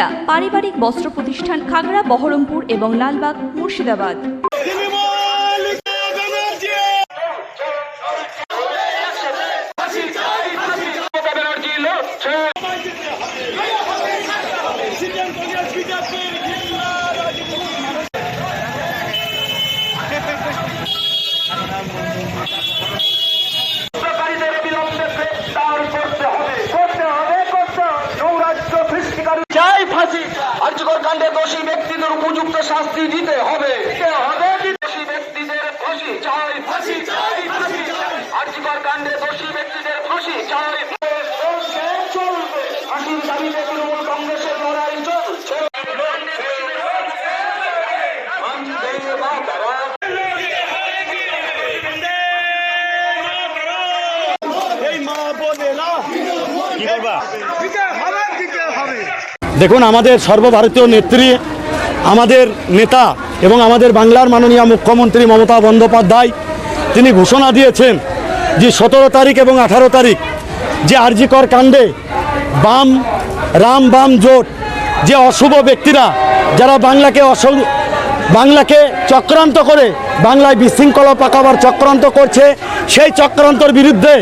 সুনিতা পারিবারিক বস্ত্র প্রতিষ্ঠান খাগড়া বহরমপুর এবং লালবাগ মুর্শিদাবাদ। ব্যানার্জি লড়ছে চাই ফাঁসি আর্যকর কাণ্ডে দোষী ব্যক্তিদের উপযুক্ত শাস্তি দিতে হবে। দিতে হবে দোষী ব্যক্তিদের ফাঁসি চাই ফাঁসি চাই ফাঁসি। আর্যকর কাণ্ডে দোষী ব্যক্তিদের ফাঁসি চাই ফাঁসির দাবিতে তৃণমূল কংগ্রেসের লড়াই চলছে বন্দে মাতরম। দেখুন, আমাদের সর্বভারতীয় নেত্রী, আমাদের নেতা এবং আমাদের বাংলার মাননীয় মুখ্যমন্ত্রী মমতা বন্দ্যোপাধ্যায়, তিনি ঘোষণা দিয়েছেন যে সতেরো তারিখ এবং আঠারো তারিখ যে আরজিকর কাণ্ডে বাম, রাম বাম জোট, যে অশুভ ব্যক্তিরা, যারা বাংলাকে অসল বাংলাকে চক্রান্ত করে বাংলায় বিশৃঙ্খলা পাকাবার চক্রান্ত করছে, সেই চক্রান্তর বিরুদ্ধে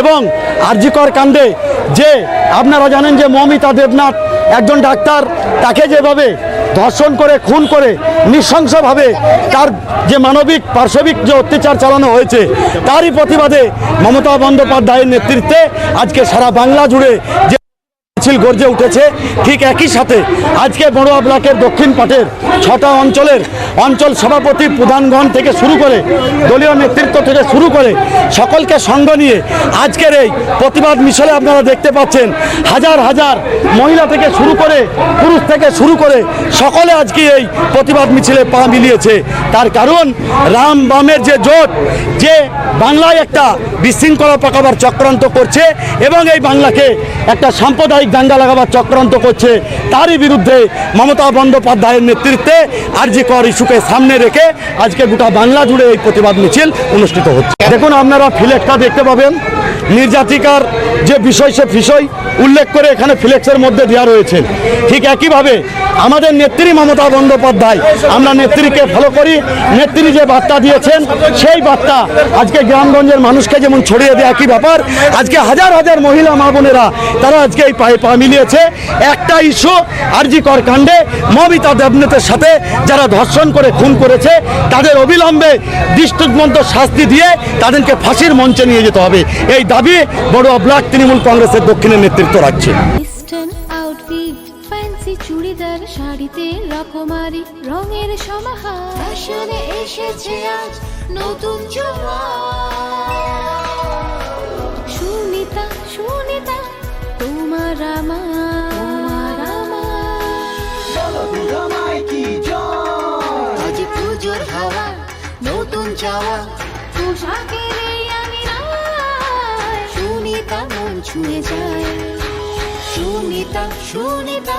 এবং আরজিকর কাণ্ডে যে আপনারা জানেন যে মমিতা দেবনাথ একজন ডাক্তার, তাকে যেভাবে ধর্ষণ করে, খুন করে, নৃশংসভাবে তার যে মানবিক, পার্শ্বিক যে অত্যাচার চালানো হয়েছে, তারই প্রতিবাদে মমতা বন্দ্যোপাধ্যায়ের নেতৃত্বে আজকে সারা বাংলা জুড়ে যে মিছিল গর্জে উঠেছে ঠিক একই সাথে আজকে বড়ুয়া ব্লকের দক্ষিণ পাটের ছটা অঞ্চলের অঞ্চল সভাপতি প্রধানগণ থেকে শুরু করে দলীয় নেতৃত্ব থেকে শুরু করে সকলকে সঙ্গ নিয়ে আজকের এই প্রতিবাদ মিছিলে আপনারা দেখতে পাচ্ছেন হাজার হাজার মহিলা থেকে শুরু করে পুরুষ থেকে শুরু করে সকলে আজকে এই প্রতিবাদ মিছিলে পা মিলিয়েছে। তার কারণ রাম বামের যে জোট, যে বাংলায় একটা বিশৃঙ্খলা পাকাবার চক্রান্ত করছে এবং এই বাংলাকে একটা সাম্প্রদায়িক দাঙ্গা লাগাবার চক্রান্ত করছে, তারই বিরুদ্ধে মমতা বন্দ্যোপাধ্যায়ের নেতৃত্বে আরজি কর ইস্যুকে সামনে রেখে আজকে গোটা বাংলা জুড়ে এই প্রতিবাদ মিছিল অনুষ্ঠিত হচ্ছে। দেখুন, আপনারা ফিলেক্সটা দেখতে পাবেন। নির্যাতিকার যে বিষয়, সে বিষয় উল্লেখ করে এখানে ফিলেক্সের মধ্যে দেওয়া রয়েছে। ঠিক একইভাবে আমাদের নেত্রী মমতা বন্দ্যোপাধ্যায়, আমরা নেত্রীকে ফলো করি। নেত্রী যে বার্তা দিয়েছেন, সেই বার্তা আজকে গ্রামগঞ্জের মানুষকে যেমন ছড়িয়ে দেয় একই ব্যাপার, আজকে হাজার হাজার মহিলা মা বোনেরা, তারা আজকে এই পায়ে পা মিলিয়েছে। একটা ইস্যু, আরজি কর কাণ্ডে মমিতা দেবনাথের সাথে যারা ধর্ষণ করে, খুন করেছে, তাদের অবিলম্বে দৃষ্টিমন্ত শাস্তি দিয়ে তাদেরকে ফাঁসির মঞ্চে নিয়ে যেতে হবে। এই দাবি বড়ুয়া ব্লক তৃণমূল কংগ্রেসের দক্ষিণের নেতৃত্ব রাখছে। শাড়িতে রকমারি রঙের সমাহার। ফ্যাশনে এসেছে আজ নতুন সুনিতা সুনিতা তোমার আমার। আমার। আজ পুজোর হাওয়া নতুন চাওয়া। পোশাকের এই আমি সুনিতা মন ছুঁয়ে যায়। সুনিতা সুনিতা